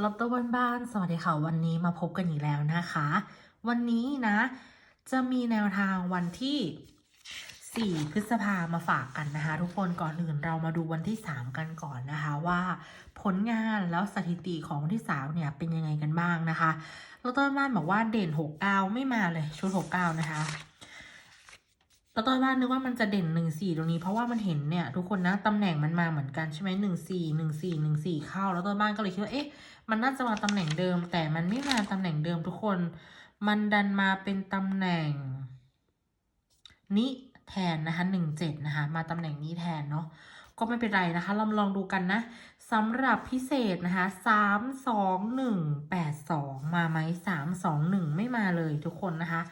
ลอตเตอร์บ้านๆสวัสดีค่ะวันนี้มาพบกันอีกแล้วนะคะ วันนี้นะ จะมีแนวทางวันที่ 4 พฤษภามาฝากกันนะคะ ทุกคนก่อนอื่นเรามาดูวันที่ 3 กันก่อนนะคะว่า ผลงานแล้วสถิติของวันที่ 3 เนี่ยเป็นยังไงกันบ้างนะคะลอตเตอร์บ้านบอกว่าเด่น 69 ไม่มาเลยชุด 69 นะคะ แล้วตอนแรกนึกว่ามันจะเด่นหนึ่งสี่ตรงนี้เพราะว่ามันเห็นเนี่ยทุกคนนะตำแหน่งมันมาเหมือนกันใช่ไหมหนึ่งสี่หนึ่งสี่หนึ่งสี่เข้า แล้วตอนบ้านก็เลยคิดว่าเอ๊ะมันน่าจะมาตำแหน่งเดิม แต่มันไม่มาตำแหน่งเดิมทุกคน มันดันมาเป็นตำแหน่ง นี้แทนนะคะหนึ่งเจ็ดนะคะมาตำแหน่งนี้แทนเนาะก็ไม่เป็นไรนะคะเรามาลองดูกันนะสำหรับพิเศษนะคะสามสองหนึ่งแปดสองมาไหมสามสองหนึ่งไม่มาเลยทุกคนนะคะ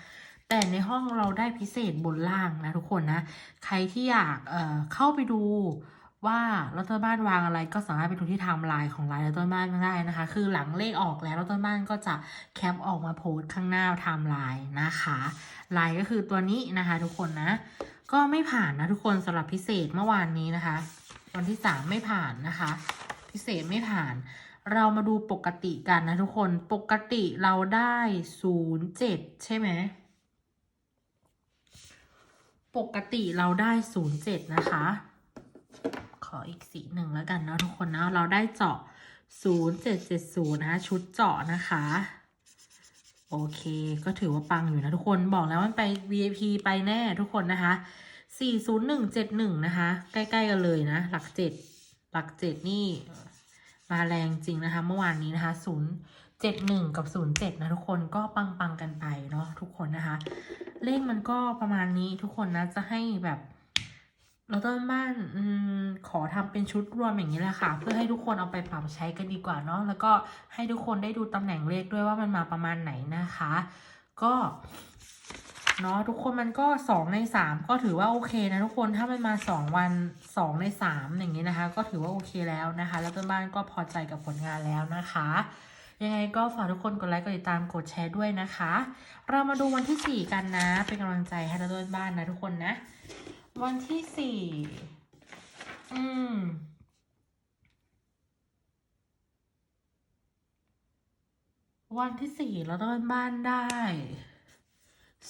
แต่ในห้องเราได้พิเศษบนล่างนะทุกคนนะ ใครที่อยากเเข้าไปดูว่ารัฐบ้านวางอะไรก็สามารถไปดูที่ไทม์ไลน์ของไลน์รัฐบ้านได้นะคะ คือหลังเลขออกแล้วรัฐบ้านก็จะแคปออกมาโพสต์ข้างหน้าไทม์ไลน์นะคะไลน์ก็คือตัวนี้นะคะ ทุกคนนะ ก็ไม่ผ่านนะทุกคนสำหรับพิเศษเมื่อวานนี้นะคะวันที่สามไม่ผ่านนะคะ พิเศษไม่ผ่าน เรามาดูปกติกันนะทุกคนปกติเราได้ศูนย์เจ็ดใช่ไหม ปกติเราได้ศูนย์เจ็ดนะคะ ขออีกสีหนึ่งแล้วกันเนาะทุกคนนะเราได้เจาะศูนย์เจ็ดเจ็ดศูนย์นะคะชุดเจาะนะคะ โอเคก็ถือว่าปังอยู่นะทุกคนบอกแล้วมันไป VIP ไปแน่ทุกคนนะคะสี่ศูนย์หนึ่งเจ็ดหนึ่งนะคะ ใกล้ๆกันเลยนะ หลักเจ็ดหลักเจ็ดนี่มาแรงจริงนะคะ เมื่อวานนี้นะคะศูนย์เจ็ดหนึ่งกับศูนย์เจ็ดนะทุกคนก็ปังปังๆกันไปเนาะทุกคนนะคะ เลขมันก็ประมาณนี้ทุกคนนะจะให้แบบเราต้นบ้านอขอทำเป็นชุดรวมอย่างนี้แหละค่ะ เพื่อให้ทุกคนเอาไปปรับใช้กันดีกว่าเนาะแล้วก็ให้ทุกคนได้ดูตำแหน่งเลขด้วยว่ามันมาประมาณไหนนะคะ ก็เนาะทุกคนมันก็สองในสามก็ถือว่าโอเคนะทุกคนถ้ามันมาสองวันสองในสามอย่างนี้นะคะ ก็ถือว่าโอเคแล้วนะคะ แล้วต้นบ้านก็พอใจกับผลงานแล้วนะคะ ยังไงก็ฝากทุกคนกดไลค์กดติดตามกดแชร์ด้วยนะคะ เรามาดูวันที่สี่กันนะ เป็นกำลังใจให้เราด้วยบ้านนะทุกคนนะ วันที่สี่อืมวันที่สี่เราต้องบ้านได้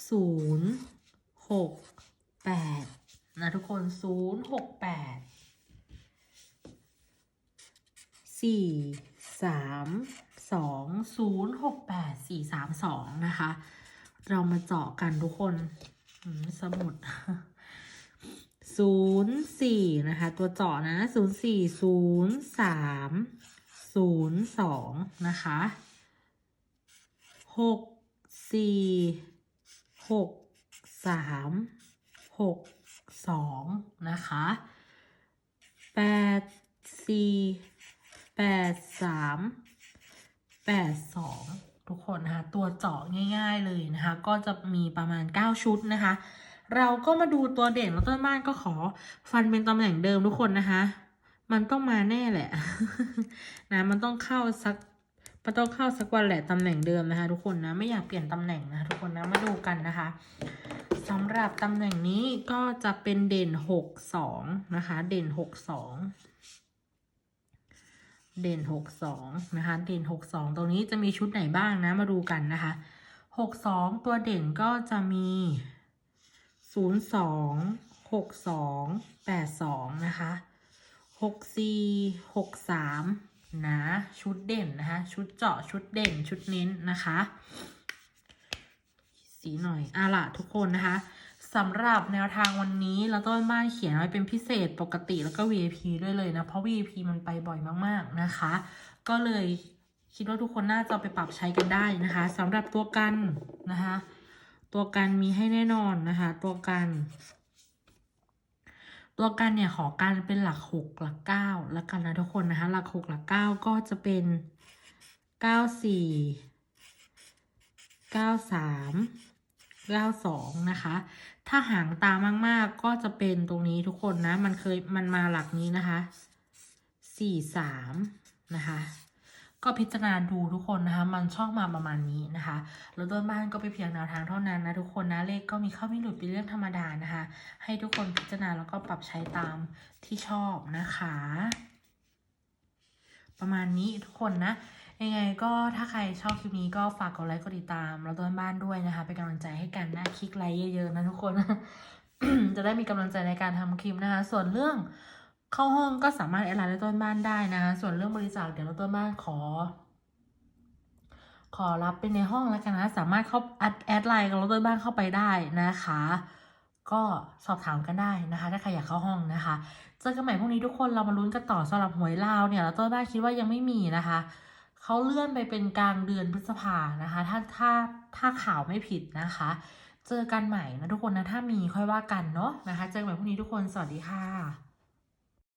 ศูนย์หกแปดนะทุกคนศูนย์หกแปดสี่สาม สองศูนย์หกแปดสี่สามสองนะคะ เรามาเจาะกันทุกคนสมุดศูนย์สี่นะคะ ตัวเจาะนะศูนย์สี่ศูนย์สามศูนย์สองนะคะหกสี่หกสามหกสองนะคะแปดสี่แปดสาม แปดสามแปดสองทุกคนนะคะตัวเจาะง่าย ๆเลยนะคะ ก็จะมีประมาณ 9 ชุดนะคะ เราก็มาดูตัวเด่นแล้วต้นบ้านก็ขอฟันเป็นตำแหน่งเดิมทุกคนนะคะ มันต้องมาแน่แหละนะมันต้องเข้าสักมันต้องเข้าสักวันแหละตำแหน่งเดิมนะคะ ทุกคนนะไม่อยากเปลี่ยนตำแหน่งนะทุกคนนะมาดูกันนะคะสำหรับตำแหน่งนี้ก็จะเป็นเด่นหกสองนะคะ เด่นหกสอง เด่นหกสองนะคะ เด่นหกสองตรงนี้จะมีชุดไหนบ้างนะ มาดูกันนะคะหกสองตัวเด่นก็จะมีศูนย์สองหกสองแปดสองนะคะหกสี่หกสามนะชุดเด่นนะคะ ชุดเจาะชุดเด่นชุดเน้นนะคะ สีหน่อยอะละทุกคนนะคะ สำหรับแนวทางวันนี้แล้วต้นบ้านเขียนไว้เป็นพิเศษปกติแล้วก็ VIP ด้วยเลยนะ เพราะ VIP มันไปบ่อยมากๆนะคะ ก็เลยคิดว่าทุกคนน่าจะไปปรับใช้กันได้นะคะสำหรับตัวกันนะคะ ตัวกันมีให้แน่นอนนะคะ ตัวกัน ตัวกันเนี่ยขอกันเป็นหลักหกหลักเก้าแล้วกันนะทุกคนนะคะ หลักหกหลักเก้าก็จะเป็นเก้าสี่เก้าสาม เก้าสองนะคะ ถ้าหางตามากๆก็จะเป็นตรงนี้ทุกคนนะ มันเคยมันมาหลักนี้นะคะสี่สามนะคะ ก็พิจารณาดูทุกคนนะคะ มันชอบมาประมาณนี้นะคะ แล้วต้นบ้านก็ไปเพียงแนวทางเท่านั้นนะทุกคนนะ เลขก็มีเข้าไม่หลุดเป็นเรื่องธรรมดานะคะ ให้ทุกคนพิจารณาแล้วก็ปรับใช้ตามที่ชอบนะคะ ประมาณนี้ทุกคนนะ ยังไงก็ถ้าใครชอบคลิปนี้ก็ฝากกดไลค์กดติดตามแล้วต้นบ้านด้วยนะคะ เป็นกำลังใจให้กันนะคลิกไลค์เยอะๆนะทุกคน จะได้มีกำลังใจในการทำคลิปนะคะ ส่วนเรื่องเข้าห้องก็สามารถแอดไลน์ต้นบ้านได้นะคะ ส่วนเรื่องบริจาคเดี๋ยวเราต้นบ้านขอ ขอรับเป็นในห้องแล้วกันนะ สามารถเข้าแอดแอดไลน์กับเราต้นบ้านเข้าไปได้นะคะก็สอบถามกันได้นะคะ ถ้าใครอยากเข้าห้องนะคะ เจอกันใหม่พรุ่งนี้ทุกคนเรามาลุ้นกันต่อสำหรับหวยลาวเนี่ยแล้วต้นบ้านคิดว่ายังไม่มีนะคะ เขาเลื่อนไปเป็นกลางเดือนพฤษภานะคะ ถ้าถ้าถ้าข่าวไม่ผิดนะคะ เจอกันใหม่นะทุกคนนะ ถ้ามีค่อยว่ากันเนาะนะคะ เจอกันใหม่พรุ่งนี้ทุกคน สวัสดีค่ะ